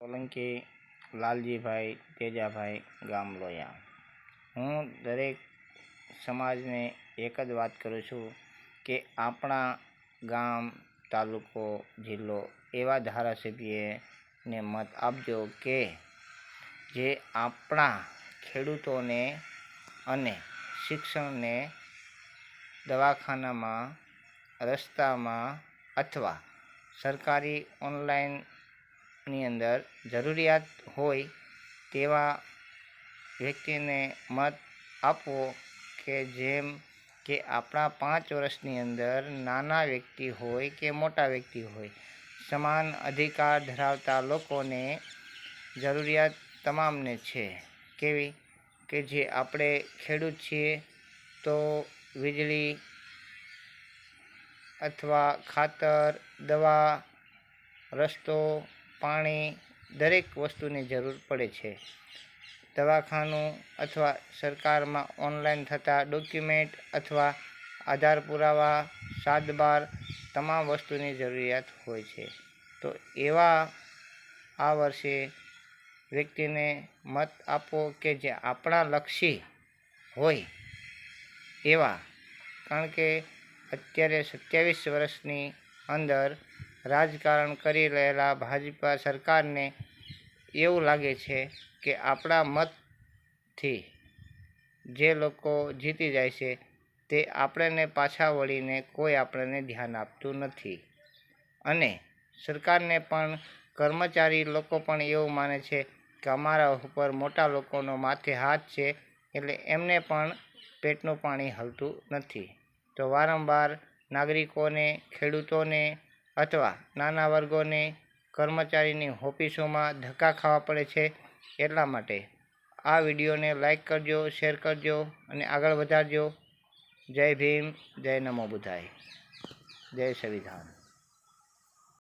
સોલંકી, લાલજીભાઈ, તેજાભાઈ ગામ લોયા હું દરેક સમાજને એક જ વાત કરું છું કે આપણા ગામ, તાલુકો, જિલ્લો એવા ધારાસભ્યને મત આપજો કે જે આપણા ખેડૂતોને અને શિક્ષણને દવાખાનામાં, રસ્તામાં અથવા સરકારી ઓનલાઈનની અંદર જરૂરિયાત હોય તેવા વ્યક્તિને મત આપવો કે જેમ કે આપણા પાંચ વર્ષની અંદર નાના વ્યક્તિ હોય કે મોટા વ્યક્તિ હોય. સમાન અધિકાર ધરાવતા લોકોને જરૂરિયાત તમામને છે. કેવી? કે જે આપણે ખેડૂત છીએ તો વીજળી અથવા ખાતર, દવા, રસ્તો પાણી દરેક વસ્તુની જરૂર પડે છે. દવાખાનું અથવા સરકારમાં ઓનલાઈન થતા ડોક્યુમેન્ટ અથવા આધાર પુરાવા સાદબાર તમામ વસ્તુની જરૂરિયાત હોય છે. તો એવા આ વર્ષે વ્યક્તિને મત આપો કે જે આપણા લક્ષી હોય એવા. કારણ કે અત્યારે સત્યાવીસ વર્ષની અંદર રાજકારણ કરી રહેલા ભાજપા સરકારને એવું લાગે છે કે આપણા મતથી જે લોકો જીતી જાય છે, તે આપણને પાછા વળીને કોઈ આપણને ધ્યાન આપતું નથી. અને સરકારને પણ કર્મચારી લોકો પણ એવું માને છે કે અમારા ઉપર મોટા લોકોનો માથે હાથ છે એટલે એમને પણ પેટનું પાણી હલતું નથી. તો વારંવાર નાગરિકોને, ખેડૂતોને અથવા નાના વર્ગોને કર્મચારીની ઓફિસોમાં ધક્કા ખાવા પડે છે એટલા માટે આ વિડીયોને લાઈક કરજો, શેર કરજો અને આગળ વધારજો. જય ભીમ, જય નમો બુધાય જય સંવિધાન.